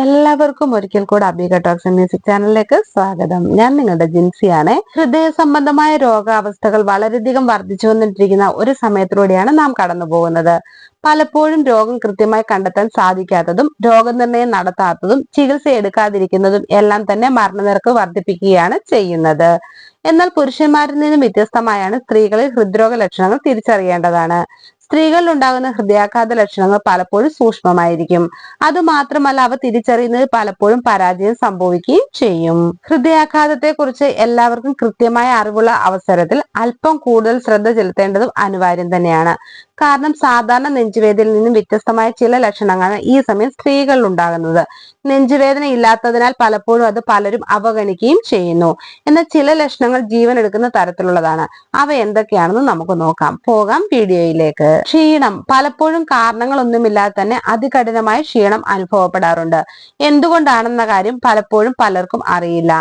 എല്ലാവർക്കും ഒരിക്കൽ കൂടെ അബിക ടോക്സ് മ്യൂസിക് ചാനലിലേക്ക് സ്വാഗതം. ഞാൻ നിങ്ങളുടെ ജിൻസിയാണ്. ഹൃദയ സംബന്ധമായ രോഗാവസ്ഥകൾ വളരെയധികം വർദ്ധിച്ചു വന്നിട്ടിരിക്കുന്ന ഒരു സമയത്തിലൂടെയാണ് നാം കടന്നു പോകുന്നത്. പലപ്പോഴും രോഗം കൃത്യമായി കണ്ടെത്താൻ സാധിക്കാത്തതും രോഗനിർണയം നടത്താത്തതും ചികിത്സ എടുക്കാതിരിക്കുന്നതും എല്ലാം തന്നെ മരണനിരക്ക് വർദ്ധിപ്പിക്കുകയാണ് ചെയ്യുന്നത്. എന്നാൽ പുരുഷന്മാരിൽ നിന്നും വ്യത്യസ്തമായാണ് സ്ത്രീകളിൽ ഹൃദ്രോഗ ലക്ഷണങ്ങൾ തിരിച്ചറിയേണ്ടതാണ്. സ്ത്രീകളിൽ ഉണ്ടാകുന്ന ഹൃദയാഘാത ലക്ഷണങ്ങൾ പലപ്പോഴും സൂക്ഷ്മമായിരിക്കും. അതുമാത്രമല്ല അവ തിരിച്ചറിയുന്നത് പലപ്പോഴും പരാജയം സംഭവിക്കുകയും ചെയ്യും. ഹൃദയാഘാതത്തെ കുറിച്ച് എല്ലാവർക്കും കൃത്യമായ അറിവുള്ള അവസരത്തിൽ അല്പം കൂടുതൽ ശ്രദ്ധ ചെലുത്തേണ്ടതും അനിവാര്യം തന്നെയാണ്. കാരണം സാധാരണ നെഞ്ചുവേദനയിൽ നിന്നും വ്യത്യസ്തമായ ചില ലക്ഷണങ്ങളാണ് ഈ സമയം സ്ത്രീകളിൽ ഉണ്ടാകുന്നത് നെഞ്ചുവേദന ഇല്ലാത്തതിനാൽ പലപ്പോഴും അത് പലരും അവഗണിക്കുകയും ചെയ്യുന്നു. എന്നാൽ ചില ലക്ഷണങ്ങൾ ജീവൻ എടുക്കുന്ന തരത്തിലുള്ളതാണ്. അവ എന്തൊക്കെയാണെന്ന് നമുക്ക് നോക്കാം. പോകാം വീഡിയോയിലേക്ക്. ക്ഷീണം. പലപ്പോഴും കാരണങ്ങളൊന്നുമില്ലാതെ തന്നെ അതികഠിനമായ ക്ഷീണം അനുഭവപ്പെടാറുണ്ട്. എന്തുകൊണ്ടാണെന്ന കാര്യം പലപ്പോഴും പലർക്കും അറിയില്ല.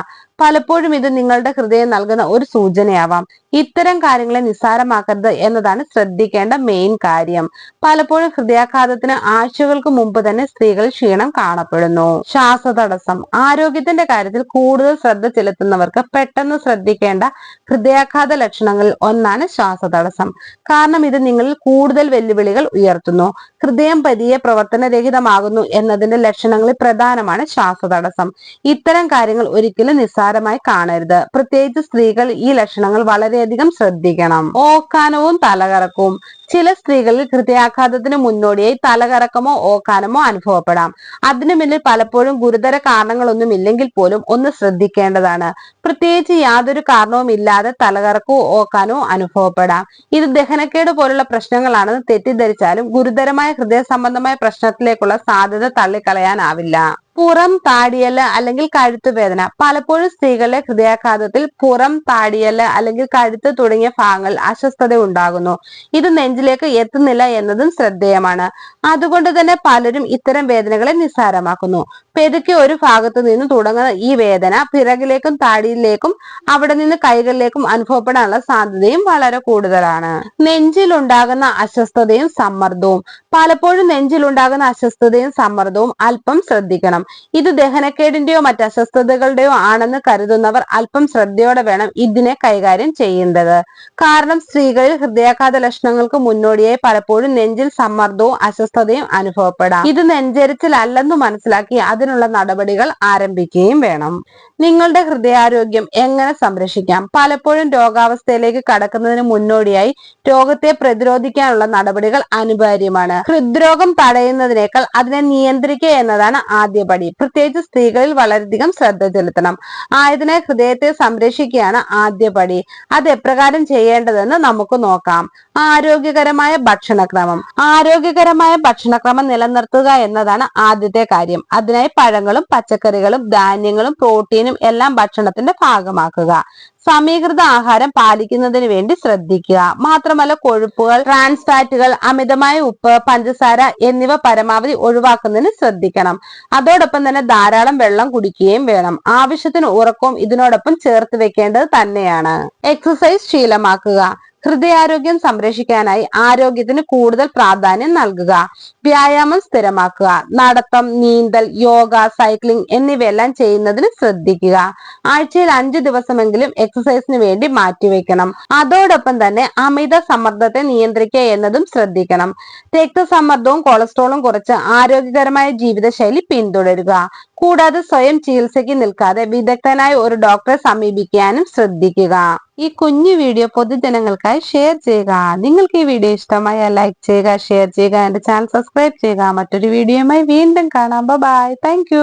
പലപ്പോഴും ഇത് നിങ്ങളുടെ ഹൃദയം നൽകുന്ന ഒരു സൂചനയാവാം. ഇത്തരം കാര്യങ്ങളെ നിസ്സാരമാക്കരുത് എന്നതാണ് ശ്രദ്ധിക്കേണ്ട മെയിൻ കാര്യം. പലപ്പോഴും ഹൃദയാഘാതത്തിന് ആഴ്ചകൾക്ക് മുമ്പ് തന്നെ സ്ത്രീകൾ ക്ഷീണം കാണപ്പെടുന്നു. ശ്വാസതടസ്സം ആരോഗ്യത്തിന്റെ കാര്യത്തിൽ കൂടുതൽ ശ്രദ്ധ ചെലുത്തുന്നവർക്ക് പെട്ടെന്ന് ശ്രദ്ധിക്കേണ്ട ഹൃദയാഘാത ലക്ഷണങ്ങളിൽ ഒന്നാണ് ശ്വാസതടസ്സം. കാരണം ഇത് നിങ്ങളിൽ കൂടുതൽ വെല്ലുവിളികൾ ഉയർത്തുന്നു. ഹൃദയം പതിയെ പ്രവർത്തനരഹിതമാകുന്നു എന്നതിന്റെ ലക്ഷണങ്ങളിൽ പ്രധാനമാണ് ശ്വാസതടസ്സം. ഇത്തരം കാര്യങ്ങൾ ഒരിക്കലും നിസ്സാരമായി കാണരുത്. പ്രത്യേകിച്ച് സ്ത്രീകൾ ഈ ലക്ഷണങ്ങൾ വളരെയധികം ശ്രദ്ധിക്കണം. ഓക്കാനവും തലകറക്കും. ചില സ്ത്രീകളിൽ ഹൃദയാഘാതത്തിന് മുന്നോടിയായി തലകറക്കമോ ഓക്കാനമോ അനുഭവപ്പെടാം. അതിനു പിന്നിൽ പലപ്പോഴും ഗുരുതര കാരണങ്ങളൊന്നും ഇല്ലെങ്കിൽ പോലും ഒന്ന് ശ്രദ്ധിക്കേണ്ടതാണ്. പ്രത്യേകിച്ച് യാതൊരു കാരണവും ഇല്ലാതെ തലകറക്കോ ഓക്കാനോ അനുഭവപ്പെടാം. ഇത് ദഹനക്കേട് പോലുള്ള പ്രശ്നങ്ങളാണെന്ന് തെറ്റിദ്ധരിച്ചാലും ഗുരുതരമായ ഹൃദയ സംബന്ധമായ പ്രശ്നത്തിലേക്കുള്ള സാധ്യത തള്ളിക്കളയാനാവില്ല. പുറം താടിയൽ അല്ലെങ്കിൽ കഴുത്ത് വേദന. പലപ്പോഴും സ്ത്രീകളുടെ ഹൃദയാഘാതത്തിൽ പുറം താടിയൽ അല്ലെങ്കിൽ കഴുത്ത് തുടങ്ങിയ ഭാഗങ്ങൾ അസ്വസ്ഥത ഉണ്ടാകുന്നു. ഇത് നെഞ്ചിലേക്ക് എത്തുന്നില്ല എന്നതും ശ്രദ്ധേയമാണ്. അതുകൊണ്ട് തന്നെ പലരും ഇത്തരം വേദനകളെ നിസ്സാരമാക്കുന്നു. പെതുക്കെ ഒരു ഭാഗത്തു നിന്ന് തുടങ്ങുന്ന ഈ വേദന പിറകിലേക്കും താടിയിലേക്കും അവിടെ നിന്ന് കൈകളിലേക്കും അനുഭവപ്പെടാനുള്ള സാധ്യതയും വളരെ കൂടുതലാണ്. നെഞ്ചിലുണ്ടാകുന്ന അസ്വസ്ഥതയും സമ്മർദ്ദവും. പലപ്പോഴും നെഞ്ചിലുണ്ടാകുന്ന അസ്വസ്ഥതയും സമ്മർദ്ദവും അല്പം ശ്രദ്ധിക്കണം. ഇത് ദഹനക്കേടിന്റെയോ മറ്റ് അസ്വസ്ഥതകളുടെയോ ആണെന്ന് കരുതുന്നവർ അല്പം ശ്രദ്ധയോടെ വേണം ഇതിനെ കൈകാര്യം ചെയ്യേണ്ടത്. കാരണം സ്ത്രീകളിൽ ഹൃദയാഘാത ലക്ഷണങ്ങൾക്ക് മുന്നോടിയായി പലപ്പോഴും നെഞ്ചിൽ സമ്മർദ്ദവും അസ്വസ്ഥതയും അനുഭവപ്പെടാം. ഇത് നെഞ്ചരിച്ചിലല്ലെന്ന് മനസ്സിലാക്കി അതിനുള്ള നടപടികൾ ആരംഭിക്കുകയും വേണം. നിങ്ങളുടെ ഹൃദയാരോഗ്യം എങ്ങനെ സംരക്ഷിക്കാം? പലപ്പോഴും രോഗാവസ്ഥയിലേക്ക് കടക്കുന്നതിന് മുന്നോടിയായി രോഗത്തെ പ്രതിരോധിക്കാനുള്ള നടപടികൾ അനിവാര്യമാണ്. ഹൃദ്രോഗം തടയുന്നതിനേക്കാൾ അതിനെ നിയന്ത്രിക്കുക എന്നതാണ് ആദ്യപടി പ്രത്യേകിച്ച് സ്ത്രീകളിൽ വളരെയധികം ശ്രദ്ധ ചെലുത്തണം. ആയതിനെ ഹൃദയത്തെ സംരക്ഷിക്കുകയാണ് ആദ്യപടി അത് എപ്രകാരം ചെയ്യേണ്ടതെന്ന് നമുക്ക് നോക്കാം. ആരോഗ്യകരമായ ഭക്ഷണക്രമം. ആരോഗ്യകരമായ ഭക്ഷണക്രമം നിലനിർത്തുക എന്നതാണ് ആദ്യത്തെ കാര്യം. അതിനായി പഴങ്ങളും പച്ചക്കറികളും ധാന്യങ്ങളും പ്രോട്ടീനും എല്ലാം ഭക്ഷണത്തിന്റെ ഭാഗമാക്കുക. സമീകൃത ആഹാരം പാലിക്കുന്നതിന് വേണ്ടി ശ്രദ്ധിക്കുക. മാത്രമല്ല കൊഴുപ്പുകൾ ട്രാൻസ് ഫാറ്റുകൾ അമിതമായ ഉപ്പ് പഞ്ചസാര എന്നിവ പരമാവധി ഒഴിവാക്കുന്നതിന് ശ്രദ്ധിക്കണം. അതോടൊപ്പം തന്നെ ധാരാളം വെള്ളം കുടിക്കുകയും വേണം. ആവശ്യത്തിന് ഉറക്കവും ഇതിനോടൊപ്പം ചേർത്ത് വെക്കേണ്ടത് തന്നെയാണ്. എക്സസൈസ് ശീലമാക്കുക. ഹൃദയാരോഗ്യം സംരക്ഷിക്കാനായി ആരോഗ്യത്തിന് കൂടുതൽ പ്രാധാന്യം നൽകുക. വ്യായാമം സ്ഥിരമാക്കുക. നടത്തം നീന്തൽ യോഗ സൈക്ലിംഗ് എന്നിവയെല്ലാം ചെയ്യുന്നതിന് ശ്രദ്ധിക്കുക. ആഴ്ചയിൽ അഞ്ചു ദിവസമെങ്കിലും എക്സസൈസിന് വേണ്ടി മാറ്റിവെക്കണം. അതോടൊപ്പം തന്നെ അമിത സമ്മർദ്ദത്തെ നിയന്ത്രിക്കുക എന്നതും ശ്രദ്ധിക്കണം. രക്തസമ്മർദ്ദവും കൊളസ്ട്രോളും കുറച്ച് ആരോഗ്യകരമായ ജീവിതശൈലി പിന്തുടരുക. കൂടാതെ സ്വയം ചികിത്സയ്ക്ക് നിൽക്കാതെ വിദഗ്ധനായ ഒരു ഡോക്ടറെ സമീപിക്കാനും ശ്രദ്ധിക്കുക. ഈ കുഞ്ഞു വീഡിയോ പൊതുജനങ്ങൾക്കായി ഷെയർ ചെയ്യുക. നിങ്ങൾക്ക് ഈ വീഡിയോ ഇഷ്ടമായ ലൈക്ക് ചെയ്യുക ഷെയർ ചെയ്യുക എന്റെ ചാനൽ സബ്സ്ക്രൈബ് ചെയ്യുക. മറ്റൊരു വീഡിയോയുമായി വീണ്ടും കാണാം. Bye thank